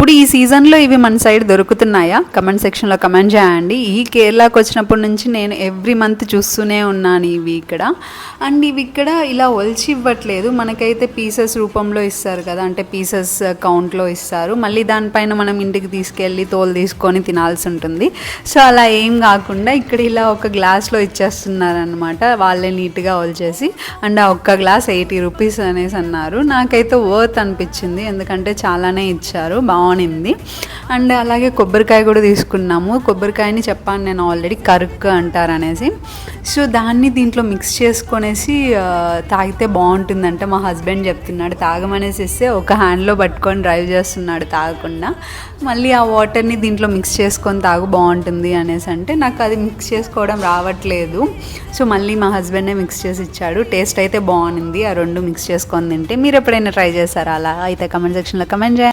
ఇప్పుడు ఈ సీజన్లో ఇవి మన సైడ్ దొరుకుతున్నాయా? కమెంట్ సెక్షన్లో కమెంట్ చేయండి. ఈ కేరళకు వచ్చినప్పటి నుంచి నేను ఎవ్రీ మంత్ చూస్తూనే ఉన్నాను ఇవి ఇక్కడ. అండ్ ఇవి ఇక్కడ ఇలా ఒలిచి ఇవ్వట్లేదు. మనకైతే పీసెస్ రూపంలో ఇస్తారు కదా అంటే పీసెస్ కౌంట్లో ఇస్తారు. మళ్ళీ దానిపైన మనం ఇంటికి తీసుకెళ్ళి తోలు తీసుకొని తినాల్సి ఉంటుంది. సో అలా ఏం కాకుండా ఇక్కడ ఇలా ఒక గ్లాస్లో ఇచ్చేస్తున్నారనమాట వాళ్ళే నీట్గా ఒలిచేసి అండ్ ఆ ఒక్క గ్లాస్ ఎయిటీ రూపీస్ అనేసి అన్నారు. నాకైతే వర్త్ అనిపించింది. ఎందుకంటే చాలానే ఇచ్చారు. బాగుంది. అండ్ అలాగే కొబ్బరికాయ కూడా తీసుకున్నాము. కొబ్బరికాయని చెప్పాను నేను ఆల్రెడీ కరుక్ అంటారు అనేసి సో దాన్ని దీంట్లో మిక్స్ చేసుకొనేసి తాగితే బాగుంటుందంటే. మా హస్బెండ్ చెప్తున్నాడు తాగమనేసి ఇస్తే ఒక హ్యాండ్లో పట్టుకొని డ్రైవ్ చేస్తున్నాడు తాగకుండా. మళ్ళీ ఆ వాటర్ని దీంట్లో మిక్స్ చేసుకొని తాగు బాగుంటుంది అనేసి అంటే నాకు అది మిక్స్ చేసుకోవడం రావట్లేదు. సో మళ్ళీ మా హస్బెండే మిక్స్ చేసి ఇచ్చాడు. టేస్ట్ అయితే బాగుంది. ఆ రెండు మిక్స్ చేసుకొని తింటే మీరు ఎప్పుడైనా ట్రై చేశారా? అలా అయితే కమెంట్ సెక్షన్లో కమెంట్ చేయండి.